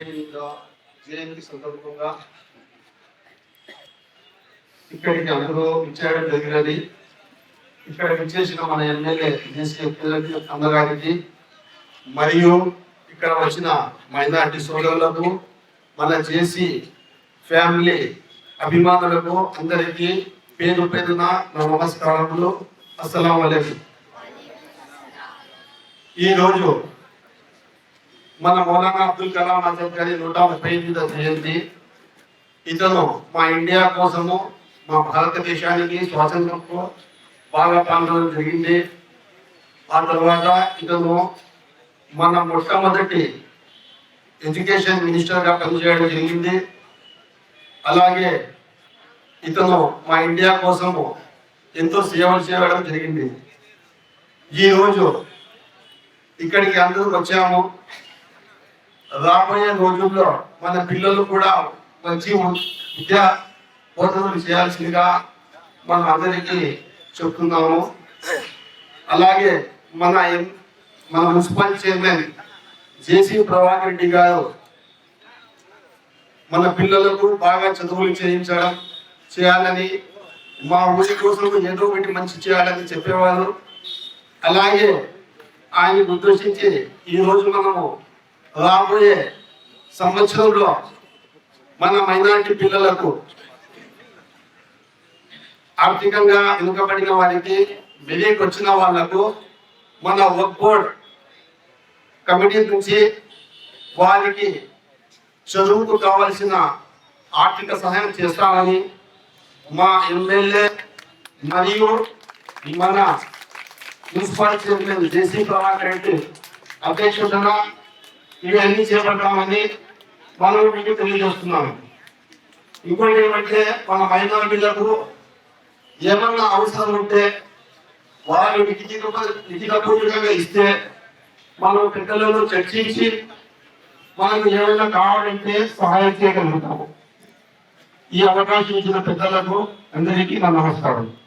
జయంతి సందర్భంగా ఇక్కడికి అందరూ ఇచ్చేయడం జరిగినది. ఇక్కడ విచ్చేసిన మన ఎమ్మెల్యే జేసీ అందగారికి మరియు ఇక్కడ వచ్చిన మైనార్టీ సోదరులకు మన జేసీ ఫ్యామిలీ అభిమానులకు అందరికీ పేరు పేరున నా నమస్కారములు. అస్సలం ఈ ఈరోజు మన మౌలానా అబ్దుల్ కలాం ఆజాద్ గారి నూట ముప్పై ఎనిమిదవ జయంతి. ఇతను మా ఇండియా కోసము మా భారతదేశానికి స్వాతంత్రంకు బాగా పాల్గొనడం జరిగింది. ఆ తర్వాత ఇతను మన మొట్టమొదటి ఎడ్యుకేషన్ మినిస్టర్గా పనిచేయడం జరిగింది. అలాగే ఇతను మా ఇండియా కోసము ఎంతో సేవలు చేయడం జరిగింది. ఈరోజు ఇక్కడికి అందరూ వచ్చాము. రాబోయే రోజుల్లో మన పిల్లలు కూడా మంచి విద్యా బోధనలు చేయాల్సిందిగా మనం అందరికీ చెప్తున్నాము. అలాగే మన మన municipal chairman JC Prabhakar Reddy గారు మన పిల్లలకు బాగా చదువులు చేయించడం చేయాలని మా ఊరి కోసం ఏదో ఒకటి మంచి చేయాలని చెప్పేవారు. అలాగే ఆయన ఉద్దేశించి ఈ మనము రాబోయే సంవత్సరంలో మన మైనారిటీ పిల్లలకు ఆర్థికంగా వెనుకబడిన వారికి వెళ్ళికి వచ్చిన వాళ్ళకు మన వర్క్ బోర్డ్ కమిటీ నుంచి వారికి చదువుకు కావలసిన ఆర్థిక సహాయం చేస్తామని మా ఎమ్మెల్యే మరియు మన municipality chairman JC Prabhakar Reddy అధ్యక్షతన ఇవన్నీ చేపడతామని మనం మీకు తెలియజేస్తున్నాము ఇంకోటి ఏమంటే మన మైనారిటీలకు ఏమన్నా అవసరం ఉంటే వారు లిఖిత లిఖితపూర్వకంగా ఇస్తే మనం పెద్దలలో చర్చించి మనకు ఏమైనా కావాలంటే సహాయం చేయగలుగుతాము. ఈ అవకాశం ఇచ్చిన పెద్దలకు అందరికీ నా నమస్కారం.